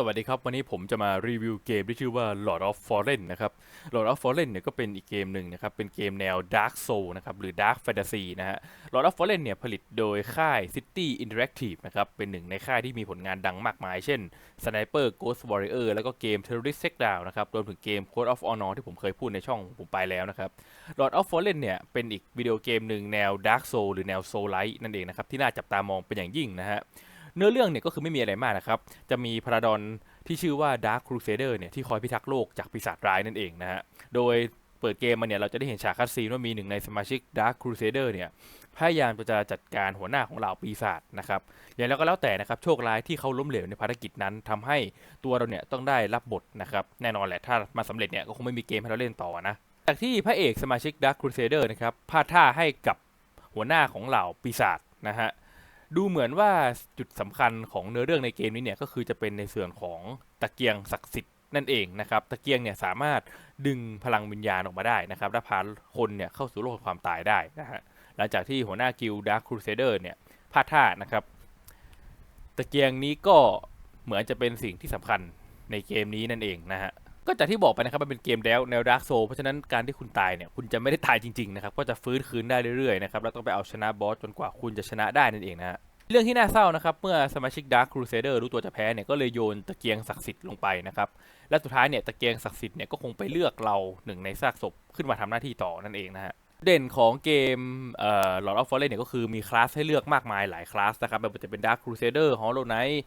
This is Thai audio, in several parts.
สวัสดีครับ วันนี้ผมจะมารีวิวเกมที่ชื่อว่า Lord of Fallen นะครับ Lord of Fallen เนี่ยก็เป็นอีกเกมหนึ่งนะครับ เป็นเกมแนว Dark Soul นะครับ หรือ Dark Fantasy นะฮะ Lord of Fallen เนี่ยผลิตโดยค่าย City Interactive นะครับ เป็นหนึ่งในค่ายที่มีผลงานดังมากมาย เช่น Sniper Ghost Warrior แล้วก็เกม Terrorist Takedown นะครับ รวมถึงเกม Code of Honor ที่ผมเคยพูดในช่องผมไปแล้วนะครับ Lord of Fallen เนี่ยเป็นอีกวิดีโอเกมหนึ่งแนว Dark Soul หรือแนว Soul Like นั่นเองนะครับที่น่าจับตามองเป็นอย่างยิ่งนะฮะ เนื้อเรื่องเนี่ยก็คือไม่มีอะไรมากนะครับ จะมีพราดอนที่ชื่อว่า Dark Crusader เนี่ยที่คอยพิทักษ์โลกจากปีศาจร้ายนั่นเองนะฮะ โดยเปิดเกมมาเนี่ยเราจะได้เห็นฉากคัดซีนว่ามีหนึ่งในสมาชิก Dark Crusader เนี่ยพยายามจะจัดการหัวหน้าของเหล่าปีศาจนะครับอย่างแล้วก็แล้วแต่นะครับโชคร้ายที่เขาล้มเหลวในภารกิจนั้นทำให้ตัวเราเนี่ยต้องได้รับบทนะครับแน่นอนแหละถ้ามาสำเร็จเนี่ยก็คงไม่มีเกมให้เราเล่นต่อนะจากที่พระเอกสมาชิก Dark Crusader นะครับพลาดท่าให้กับหัวหน้าของเหล่าปีศาจนะฮะ ดูเหมือนว่าจุดสำคัญของเนื้อเรื่องในเกมนี้เนี่ยก็คือจะเป็นในส่วนของตะเกียงศักดิ์สิทธิ์นั่นเองนะครับ ตะเกียงเนี่ยสามารถดึงพลังวิญญาณออกมาได้นะครับและพาคนเนี่ยเข้าสู่โลกแห่งความตายได้นะฮะหลังจากที่หัวหน้ากิลด์ดาร์คครูเซเดอร์เนี่ยพลาดท่านะครับ ตะเกียงนี้ก็เหมือนจะเป็นสิ่งที่สำคัญในเกมนี้นั่นเองนะฮะก็จากที่บอกไปนะครับมันเป็นเกมแล้วแนวดาร์กโซเพราะฉะนั้นการที่คุณตายเนี่ยคุณจะไม่ได้ตายจริงๆนะครับก็จะฟื้นคืนได้เรื่อยๆนะครับแล้วต้องไปเอาชนะบอสจนกว่าคุณจะชนะได้นั่นเองนะฮะ เรื่องที่น่าเศร้านะครับ เมื่อสมาชิก Dark Crusader รู้ตัวจะแพ้เนี่ยก็เลยโยนตะเกียงศักดิ์สิทธิ์ลงไปนะครับ และสุดท้ายเนี่ยตะเกียงศักดิ์สิทธิ์เนี่ยก็คงไปเลือกเราหนึ่งในซากศพขึ้นมาทำหน้าที่ต่อนั่นเองนะฮะเด่นของเกมเอ่อ Lord of Fallen เนี่ยก็คือมีคลาสให้เลือกมากมายหลายคลาสนะครับไม่ว่าจะเป็น Dark Crusader Hollow Knight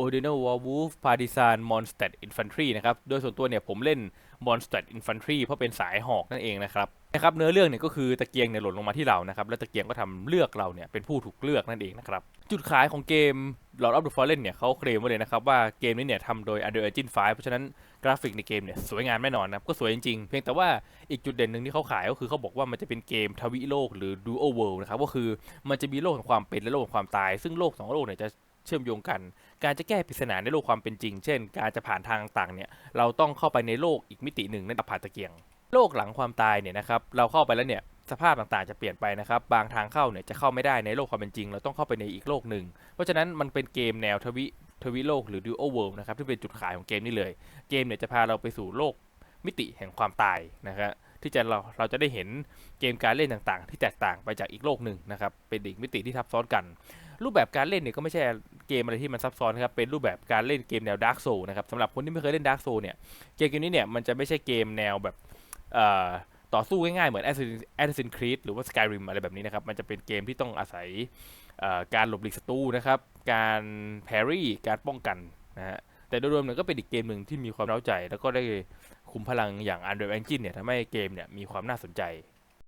Ordinal Warwolf Partisan Mondstadt Infantry นะครับ โดยส่วนตัวเนี่ยผมเล่น Mondstadt Infantry เพราะเป็นสายหอกนั่นเองนะครับ นะครับเนื้อเรื่องเนี่ยก็คือตะเกียงเนี่ยหล่นลงมาที่เรานะครับและตะเกียงก็ทำเลือกเราเนี่ยเป็นผู้ถูกเลือกนั่นเองนะครับจุดขายของเกม Lord of the Fallen เนี่ยเขาเคลมไว้เลยนะครับว่าเกมนี้เนี่ยทำโดย Unreal Engine 5 เพราะฉะนั้นกราฟิกในเกมเนี่ยสวยงามแน่นอนนะครับก็สวยจริงๆ เพียงแต่ว่าอีกจุดเด่นหนึ่งที่เขาขายก็คือเขาบอกว่ามันจะเป็นเกมทวิโลกหรือ Dual World นะครับก็คือมันจะมีโลกแห่งความเป็นและโลกแห่งความตาย ซึ่งโลกสองโลกเนี่ยจะเชื่อมโยงกัน การจะแก้ปริศนาในโลกความเป็นจริง เช่น การจะผ่านทางต่างเนี่ยเราต้องเข้าไปในโลกอีกมิติหนึ่งนั่นผ่านตะเกียง โลกหลังความตายเนี่ยนะครับเราเข้าไปแล้วเนี่ยสภาพต่างๆจะเปลี่ยนไปนะครับบางทางเข้าเนี่ยจะเข้าไม่ได้ในโลกความเป็นจริง เราต้องเข้าไปในอีกโลกหนึ่ง เพราะฉะนั้นมันเป็นเกมแนวทวิทวิโลกหรือ Dual World นะครับที่เป็นจุดขายของเกมนี้เลย เกมเนี่ยจะพาเราไปสู่โลกมิติแห่งความตายนะครับที่จะเราเราจะได้เห็นเกมการเล่นต่างๆ ที่แตกต่างไปจากอีกโลกหนึ่งนะครับเป็นอีกมิติที่ซับซ้อนกัน รูปแบบการเล่นเนี่ยก็ไม่ใช่เกมอะไรที่มันซับซ้อนนะครับเป็นรูปแบบการเล่นเกมแนว Dark Soul นะครับสำหรับคนที่ไม่เคยเล่น Dark Soul เนี่ยเกมเกมนี้เนี่ยมันจะไม่ใช่เกมแนวแบบ ต่อสู้ง่ายๆ เหมือน Assassin's Creed หรือว่า Skyrim อะไรแบบนี้นะครับ มันจะเป็นเกมที่ต้องอาศัยการหลบหลีกศัตรูนะครับ การแพรี่ การป้องกันนะฮะ แต่โดยรวมเนี่ยก็เป็นอีกเกมหนึ่งที่มีความเร้าใจ แล้วก็ได้คุมพลังอย่าง Unreal Engine เนี่ยทำให้เกมเนี่ยมีความน่าสนใจ